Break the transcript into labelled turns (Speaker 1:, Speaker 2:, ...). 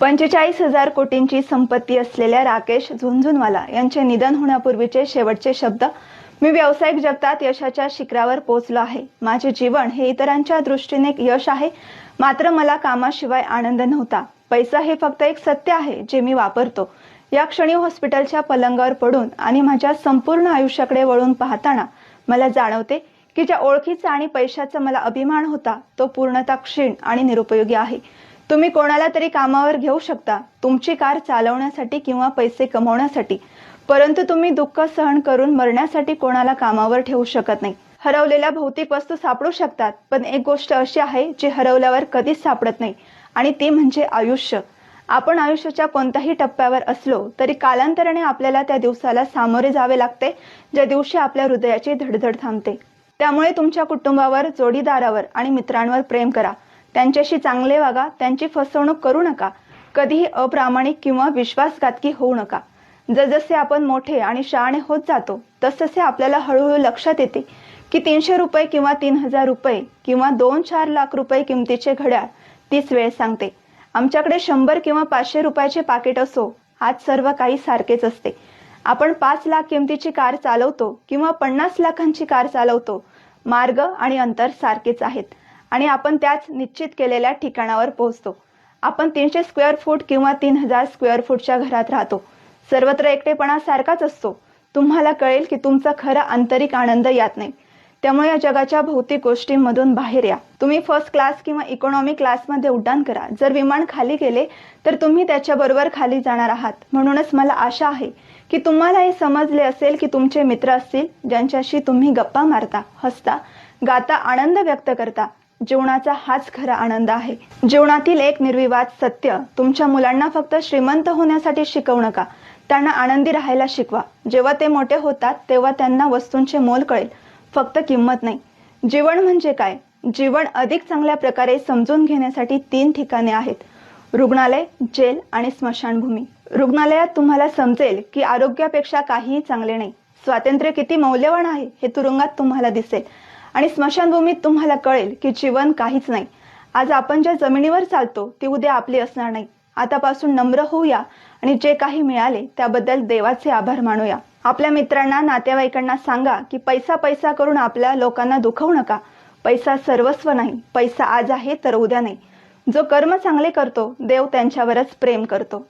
Speaker 1: पंचेचाळीस हजार कोटींची संपत्ती असलेल्या राकेश झुंझुनवाला यांचे निधन होण्यापूर्वीचे शेवटचे शब्द मी व्यावसायिक जगतात यशाच्या शिखरावर पोहोचलो आहे. माझे जीवन हे इतरांच्या दृष्टीने एक यश आहे. मात्र मला कामाशिवाय आनंद नव्हता. पैसा हे फक्त एक सत्य आहे जे मी वापरतो. या क्षणी हॉस्पिटलच्या पलंगावर पडून आणि माझ्या संपूर्ण आयुष्याकडे वळून पाहताना मला जाणवते की ज्या ओळखीचा आणि पैशाचा मला अभिमान होता तो पूर्णता क्षीण आणि निरुपयोगी आहे. तुम्ही कोणाला तरी कामावर घेऊ शकता तुमची कार चालवण्यासाठी किंवा पैसे कमवण्यासाठी. परंतु तुम्ही दुःख सहन करून मरण्यासाठी कोणाला कामावर ठेवू शकत नाही. हरवलेल्या भौतिक वस्तू सापडू शकतात पण एक गोष्ट अशी आहे जी हरवल्यावर कधीच सापडत नाही आणि ती म्हणजे आयुष्य. आपण आयुष्याच्या कोणत्याही टप्प्यावर असलो तरी कालांतराने आपल्याला त्या दिवसाला सामोरे जावे लागते ज्या दिवशी आपल्या हृदयाची धडधड थांबते. त्यामुळे तुमच्या कुटुंबावर जोडीदारावर आणि मित्रांवर प्रेम करा. त्यांच्याशी चांगले वागा त्यांची फसवणूक करू नका. कधीही अप्रामाणिक किंवा विश्वासघातकी होऊ नका. जसजसे आपण मोठे आणि शहाणे होत जातो तसतसे आपल्याला हळूहळू लक्षात येते की तीनशे रुपये किंवा तीन हजार रुपये किंवा दोन चार लाख रुपये किमतीचे घड्याळ तीच वेळ सांगते. आमच्याकडे शंभर किंवा पाचशे रुपयाचे पाकिट असो आज सर्व काही सारखेच असते. आपण पाच लाख किमतीची कार चालवतो किंवा पन्नास लाखांची कार चालवतो. मार्ग आणि अंतर सारखेच आहेत. आणि आपण त्याच निश्चित केलेल्या ठिकाणावर पोहोचतो. आपण तीनशे स्क्वेअर फूट किंवा तीन हजार स्क्वेअर फूटच्या घरात राहतो. सर्वत्र एकटेपणा सारखाच असतो. तुम्हाला कळेल की तुमचा खरा आंतरिक आनंद यात नाही. त्यामुळे या जगाच्या भौतिक गोष्टींमधून बाहेर या. तुम्ही फर्स्ट क्लास किंवा इकॉनॉमी क्लासमध्ये उड्डाण करा. जर विमान खाली गेले तर तुम्ही त्याच्याबरोबर खाली जाणार आहात. म्हणूनच मला आशा आहे की तुम्हाला हे समजले असेल की तुमचे मित्र असतील ज्यांच्याशी तुम्ही गप्पा मारता हसता गाता आनंद व्यक्त करता. जीवनाचा हाच खरा आनंद आहे. जीवनातील एक निर्विवाद सत्य तुमच्या मुलांना फक्त श्रीमंत होण्यासाठी शिकवू नका. त्यांना आनंदी राहायला शिकवा. जेव्हा ते मोठे होतात तेव्हा त्यांना वस्तूंचे मोल कळेल. फक्त किंमत नाही. जीवन म्हणजे काय? जीवन अधिक चांगल्या प्रकारे समजून घेण्यासाठी तीन ठिकाणे आहेत. रुग्णालय जेल आणि स्मशानभूमी. रुग्णालयात तुम्हाला समजेल की आरोग्यापेक्षा काहीही चांगले नाही. स्वातंत्र्य किती मौल्यवान आहे हे तुरुंगात तुम्हाला दिसेल. आणि स्मशानभूमीत तुम्हाला कळेल की जीवन काहीच नाही. आज आपण ज्या जमिनीवर चालतो ती उद्या आपली असणार नाही. आतापासून नम्र होऊया आणि जे काही मिळाले त्याबद्दल देवाचे आभार मानूया. आपल्या मित्रांना नातेवाईकांना सांगा की पैसा पैसा करून आपल्या लोकांना दुखवू नका. पैसा सर्वस्व नाही. पैसा आज आहे तर उद्या नाही. जो कर्म चांगले करतो देव त्यांच्यावरच प्रेम करतो.